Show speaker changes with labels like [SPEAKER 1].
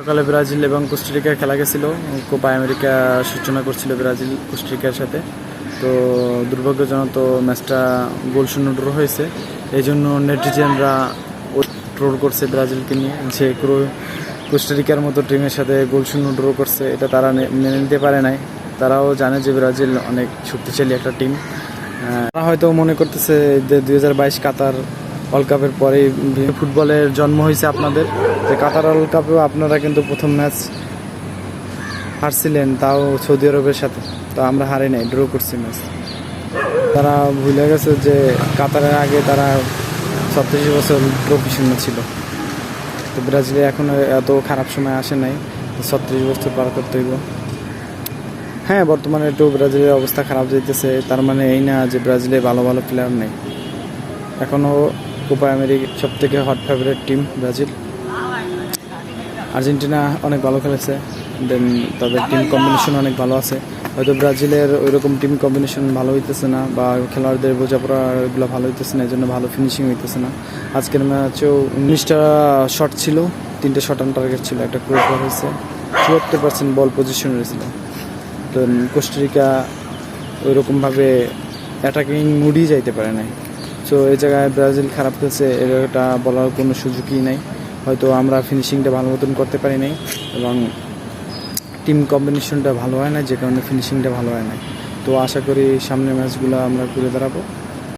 [SPEAKER 1] সকালে ব্রাজিল এবং কোস্টারিকা খেলা গেছিল, কোপা আমেরিকা সূচনা করছিল ব্রাজিল কোস্টারিকার সাথে। তো দুর্ভাগ্যজনক তো ম্যাচটা গোল শূন্য ড্র হয়েছে। এই জন্য নেটিজেনরা ট্রোল করছে ব্রাজিলকে নিয়ে। যে কোস্টারিকার মতো টিমের সাথে গোল শূন্য ড্র করছে, এটা তারা মেনে নিতে পারে নাই। তারাও জানে যে ব্রাজিল অনেক শক্তিশালী একটা টিম। তারা হয়তো মনে করতেছে যে দুই হাজার বাইশ কাতার ওয়ার্ল্ড কাপের পরেই ফুটবলের জন্ম হয়েছে আপনাদের। যে কাতার ওয়ার্ল্ড কাপেও আপনারা কিন্তু প্রথম ম্যাচ হারছিলেন, তাও সৌদি আরবের সাথে। তো আমরা হারি নাই ড্র করছি ম্যাচ। তারা ভুলে গেছে যে কাতারের আগে তারা ছত্রিশ বছর ট্রফি শূন্য ছিল। তো ব্রাজিলে এখনও এত খারাপ সময় আসে নাই ছত্রিশ বছর পার করতে হইব। হ্যাঁ বর্তমানে একটু ব্রাজিলের অবস্থা খারাপ যাইতেছে, তার মানে এই না যে ব্রাজিলে ভালো ভালো প্লেয়ার নেই। এখনও কোপা আমেরিকা সব থেকে hot favourite team Brazil. Argentina অনেক ভালো খেলেছে দেন তাদের টিম কম্বিনেশন অনেক ভালো আছে। হয়তো ব্রাজিলের ওই রকম টিম কম্বিনেশন ভালো হইতেছে না, বা খেলোয়াড়দের বোঝাপড়া এগুলো ভালো হইতেছে না এই জন্য ভালো ফিনিশিং হইতেছে না। আজকের ম্যাচেও উনিশটা শট ছিল, তিনটে শট অন টার্গেট ছিল, একটা ক্রস বল হয়েছে চুয়াত্তর পার্সেন্ট বল পজিশন রয়েছিল। তো কোস্টারিকা ওই রকমভাবে অ্যাটাকিং মুডই যাইতে পারে নাই। সো এই জায়গায় ব্রাজিল খারাপ খেলছে এটা বলার কোনো সুযোগই নাই। হয়তো আমরা ফিনিশিংটা ভালো মতন করতে পারি নাই এবং টিম কম্বিনেশনটা ভালো হয় না যে কারণে ফিনিশিংটা ভালো হয় না তো আশা করি সামনের ম্যাচগুলো আমরা ঘুরে দাঁড়াবো।